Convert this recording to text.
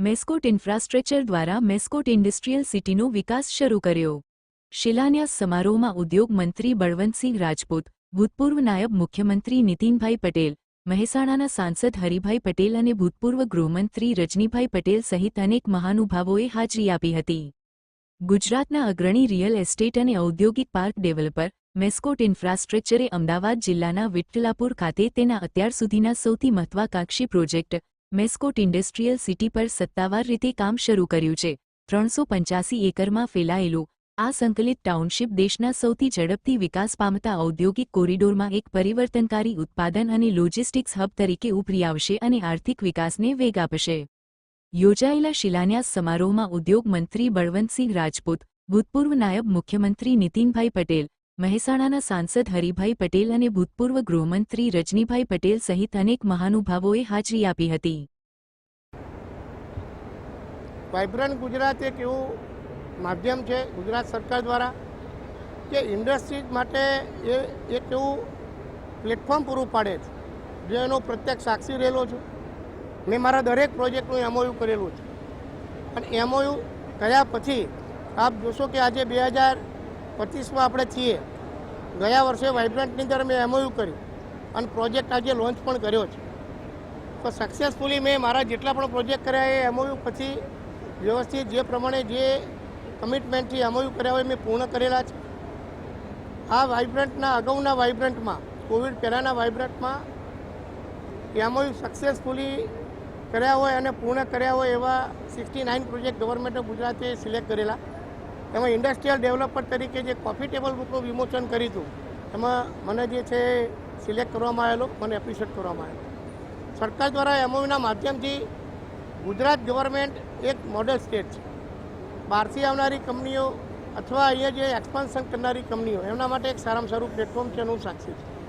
Mascot infrastructure દ્વારા Mascot industrial સિટીનો વિકાસ શરૂ કર્યો. શિલાન્યાસ સમારોહમાં ઉદ્યોગ મંત્રી બળવંતસિંહ રાજપૂત, ભૂતપૂર્વ નાયબ મુખ્યમંત્રી નીતિનભાઈ પટેલ, મહેસાણાના સાંસદ હરિભાઈ પટેલ અને ભૂતપૂર્વ ગૃહમંત્રી રજનીભાઈ પટેલ સહિત અનેક મહાનુભાવોએ હાજરી આપી હતી. ગુજરાતના અગ્રણી રિયલ એસ્ટેટ અને ઔદ્યોગિક પાર્ક ડેવલપર, મેસ્કોટ ઇન્ફ્રાસ્ટ્રક્ચરે અમદાવાદ જિલ્લાના વિઠ્ઠલાપુર ખાતે તેના અત્યાર સુધીના સૌથી મહત્વાકાંક્ષી પ્રોજેક્ટ મેસ્કોટ ઇન્ડસ્ટ્રીયલ સિટી પર સત્તાવાર રીતે કામ શરૂ કર્યું છે. ત્રણસો પંચ્યાસી એકરમાં ફેલાયેલું આ સંકલિત ટાઉનશીપ દેશના સૌથી ઝડપથી વિકાસ પામતા ઔદ્યોગિક કોરિડોરમાં એક પરિવર્તનકારી ઉત્પાદન અને લોજિસ્ટિક્સ હબ તરીકે ઉભરી આવશે અને આર્થિક વિકાસને વેગ આપશે. યોજાયેલા શિલાન્યાસ સમારોહમાં ઉદ્યોગ મંત્રી બળવંતસિંહ રાજપૂત, ભૂતપૂર્વ નાયબ મુખ્યમંત્રી નીતિનભાઈ પટેલ મહેસાણાના સાંસદ હરિભાઈ પટેલ અને ભૂતપૂર્વ ગૃહમંત્રી રજનીભાઈ પટેલ સહિત અનેક મહાનુભાવોએ હાજરી આપી હતી. વાઇબ્રન્ટ ગુજરાત એક એવું માધ્યમ છે, ગુજરાત સરકાર દ્વારા, કે ઇન્ડસ્ટ્રીઝ માટે એ એક એવું પ્લેટફોર્મ પૂરું પાડે છે, જે એનો પ્રત્યક્ષ સાક્ષી રહેલો છું. મેં મારા દરેક પ્રોજેક્ટનું એમઓયુ કરેલું છે. અને એમઓયુ કર્યા પછી આપ જોશો કે આજે બે હજાર પચીસમાં આપણે છીએ. ગયા વર્ષે વાઇબ્રન્ટની અંદર મેં એમઓયુ કર્યું અને પ્રોજેક્ટ આજે લોન્ચ પણ કર્યો છે. તો સક્સેસફુલી મેં મારા જેટલા પણ પ્રોજેક્ટ કર્યા એ એમઓયુ પછી વ્યવસ્થિત જે પ્રમાણે જે કમિટમેન્ટથી એમઓયુ કર્યા હોય મેં પૂર્ણ કરેલા છે. આ વાઇબ્રન્ટના અગાઉના વાઇબ્રન્ટમાં, કોવિડ પહેલાંના વાઇબ્રન્ટમાં એમઓયુ સક્સેસફુલી કર્યા હોય અને પૂર્ણ કર્યા હોય એવા સિક્સટી નાઇન પ્રોજેક્ટ ગવર્મેન્ટે ગુજરાતે સિલેક્ટ કરેલા. એમાં ઇન્ડસ્ટ્રીયલ ડેવલપર તરીકે જે કોફી ટેબલ બુકનું વિમોચન કર્યું હતું, એમાં મને જે છે સિલેક્ટ કરવામાં આવેલો, મને એપ્રિશિએટ કરવામાં આવેલો. સરકાર દ્વારા એમઓયુના માધ્યમથી ગુજરાત ગવર્મેન્ટ એક મોડેલ સ્ટેટ છે. બહારથી આવનારી કંપનીઓ અથવા અહીંયા જે એક્સપાન્શન કરનારી કંપનીઓ, એમના માટે એક સારામાં સારું પ્લેટફોર્મ છે એનું સાક્ષી છે.